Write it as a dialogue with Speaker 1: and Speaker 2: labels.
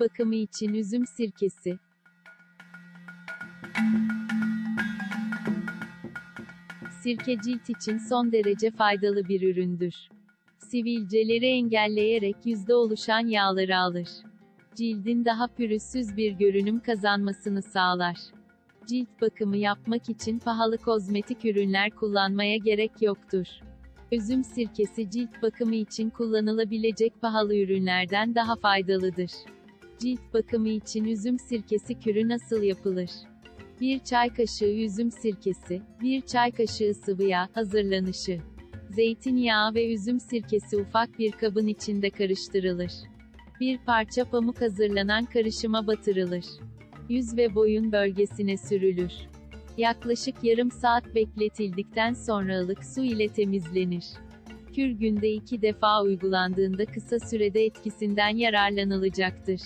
Speaker 1: bakımı için üzüm sirkesi. Sirke cilt için son derece faydalı bir üründür. Sivilceleri engelleyerek yüzde oluşan yağları alır. Cildin daha pürüzsüz bir görünüm kazanmasını sağlar. Cilt bakımı yapmak için pahalı kozmetik ürünler kullanmaya gerek yoktur. Üzüm sirkesi cilt bakımı için kullanılabilecek pahalı ürünlerden daha faydalıdır. Cilt bakımı için üzüm sirkesi kürü nasıl yapılır? 1 çay kaşığı üzüm sirkesi, 1 çay kaşığı sıvı yağ, hazırlanışı. Zeytinyağı ve üzüm sirkesi ufak bir kabın içinde karıştırılır. Bir parça pamuk hazırlanan karışıma batırılır. Yüz ve boyun bölgesine sürülür. Yaklaşık yarım saat bekletildikten sonra ılık su ile temizlenir. Kür günde iki defa uygulandığında kısa sürede etkisinden yararlanılacaktır.